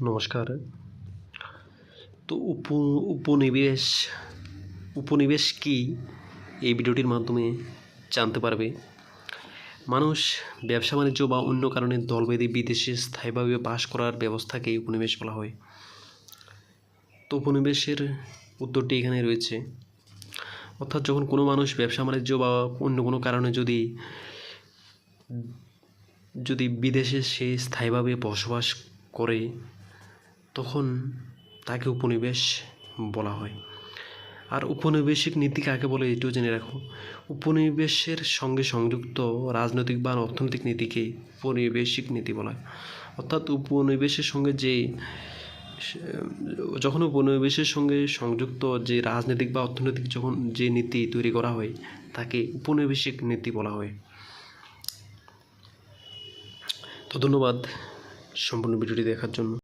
নমস্কার। তো উপ, উপনিবেশ উপনিবেশ কী? এই ভিডিওটির মাধ্যমে জানতে পারবে। মানুষ, ব্যবসা বাণিজ্য বা অন্য কারণে দলবেঁধে বিদেশে স্থায়ীভাবে বাস করার ব্যবস্থাকে উপনিবেশ বলা হয়। তো উপনিবেশের উত্তরটি এখানে রয়েছে। অর্থাৎ যখন কোনো মানুষ ব্যবসা বাণিজ্য বা অন্য কোনো কারণে যদি যদি বিদেশে সে স্থায়ীভাবে বসবাস করে তখন তাকে উপনিবেশ বলা হয়। আর উপনিবেশিক নীতি কাকে বলে এটিও জেনে রাখো। উপনিবেশের সঙ্গে সংযুক্ত রাজনৈতিক বা অর্থনৈতিক নীতিকে উপনিবেশিক নীতি বলা হয়। অর্থাৎ উপনিবেশের সঙ্গে যে, যখন উপনিবেশের সঙ্গে সংযুক্ত যে রাজনৈতিক বা অর্থনৈতিক যখন যে নীতি তৈরি করা হয়, তাকে উপনিবেশিক নীতি বলা হয়। তো ধন্যবাদ সম্পূর্ণ ভিডিওটি দেখার জন্য।